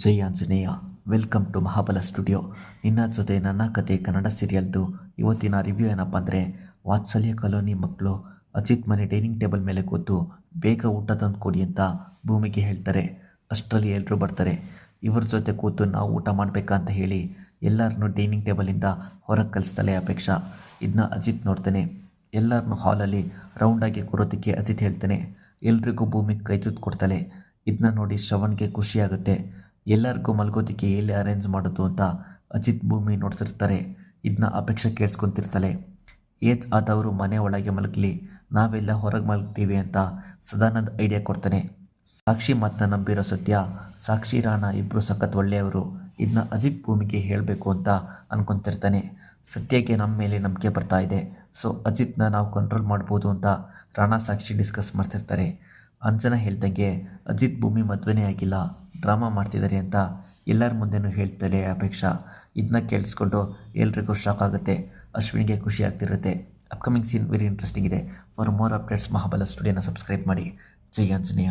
Jai Anjaneya. Welcome to Mahabala studio. ನಿನ್ನ ಜೊತೆ ನನ್ನ ಕತೆ ಕನ್ನಡ ಸೀರಿಯಲ್ದು ಇವತ್ತಿನ ರಿವ್ಯೂ ಏನಪ್ಪ ಅಂದರೆ, ವಾತ್ಸಲ್ಯ ಕಾಲೋನಿ ಮಕ್ಕಳು ಅಜಿತ್ ಮನೆ ಡೈನಿಂಗ್ ಟೇಬಲ್ ಮೇಲೆ ಕೂತು ಬೇಗ ಊಟ ತಂದು ಕೊಡಿ ಅಂತ ಭೂಮಿಗೆ ಹೇಳ್ತಾರೆ. ಅಷ್ಟರಲ್ಲಿ ಎಲ್ಲರೂ ಬರ್ತಾರೆ. ಇವ್ರ ಜೊತೆ ಕೂತು ನಾವು ಊಟ ಮಾಡಬೇಕಂತ ಹೇಳಿ ಎಲ್ಲರನ್ನು ಡೈನಿಂಗ್ ಟೇಬಲಿಂದ ಹೊರಗೆ ಕಲಿಸ್ತಾಳೆ ಅಪೇಕ್ಷಾ. ಇದನ್ನ ಅಜಿತ್ ನೋಡ್ತಾನೆ. ಎಲ್ಲರನ್ನು ಹಾಲಲ್ಲಿ ರೌಂಡಾಗಿ ಕೂರೋದಕ್ಕೆ ಅಜಿತ್ ಹೇಳ್ತಾನೆ. ಎಲ್ರಿಗೂ ಭೂಮಿಗೆ ಕೈ ಕೊಡ್ತಾಳೆ. ಇದನ್ನ ನೋಡಿ ಶ್ರವಣ್ಗೆ ಖುಷಿಯಾಗುತ್ತೆ ಎಲ್ಲರಿಗೂ ಮಲ್ಗೋದಕ್ಕೆ ಎಲ್ಲಿ ಅರೇಂಜ್ ಮಾಡೋದು ಅಂತ ಅಜಿತ್ ಭೂಮಿ ನೋಡ್ತಿರ್ತಾರೆ. ಇದನ್ನ ಅಪೇಕ್ಷೆ ಕೇಳಿಸ್ಕೊತಿರ್ತಾಳೆ. ಏಜ್ ಆದವರು ಮನೆ ಒಳಗೆ ಮಲಗಲಿ, ನಾವೆಲ್ಲ ಹೊರಗೆ ಮಲಗ್ತೀವಿ ಅಂತ ಸದಾನಂದ್ ಐಡಿಯಾ ಕೊಡ್ತಾನೆ. ಸಾಕ್ಷಿ ಮಾತನ್ನ ನಂಬಿರೋ ಸತ್ಯ, ಸಾಕ್ಷಿ ರಾಣ ಇಬ್ಬರು ಸಖತ್ ಒಳ್ಳೆಯವರು. ಇದನ್ನ ಅಜಿತ್ ಭೂಮಿಗೆ ಹೇಳಬೇಕು ಅಂತ ಅನ್ಕೊಂತಿರ್ತಾನೆ. ಸತ್ಯಕ್ಕೆ ನಮ್ಮ ಮೇಲೆ ನಂಬಿಕೆ ಬರ್ತಾ ಇದೆ. ಸೊ ಅಜಿತ್ನ ನಾವು ಕಂಟ್ರೋಲ್ ಮಾಡ್ಬೋದು ಅಂತ ರಾಣಾ ಸಾಕ್ಷಿ ಡಿಸ್ಕಸ್ ಮಾಡ್ತಿರ್ತಾರೆ. ಅಂಜನಾ ಹೇಳ್ದಂಗೆ ಅಜಿತ್ ಭೂಮಿ ಮದುವೆನೇ ಆಗಿಲ್ಲ. ಡ್ರಾಮಾ ಮಾಡ್ತಿದ್ದಾರೆ ಅಂತ ಎಲ್ಲರ ಮುಂದೆನೂ ಹೇಳ್ತಲೇ ಅಪೇಕ್ಷಾ. ಇದನ್ನ ಕೇಳಿಸ್ಕೊಂಡು ಎಲ್ರಿಗೂ ಶಾಕ್ ಆಗುತ್ತೆ. ಅಶ್ವಿನಿಗೆ ಖುಷಿ ಆಗ್ತಿರುತ್ತೆ. ಅಪ್ಕಮಿಂಗ್ ಸೀನ್ ವೆರಿ ಇಂಟ್ರೆಸ್ಟಿಂಗ್ ಇದೆ. ಫಾರ್ ಮೋರ್ ಅಪ್ಡೇಟ್ಸ್ ಮಹಾಬಲ ಸ್ಟುಡಿಯೋನ ಸಬ್ಸ್ಕ್ರೈಬ್ ಮಾಡಿ. ಜೈ ಆಂಜನೇಯ.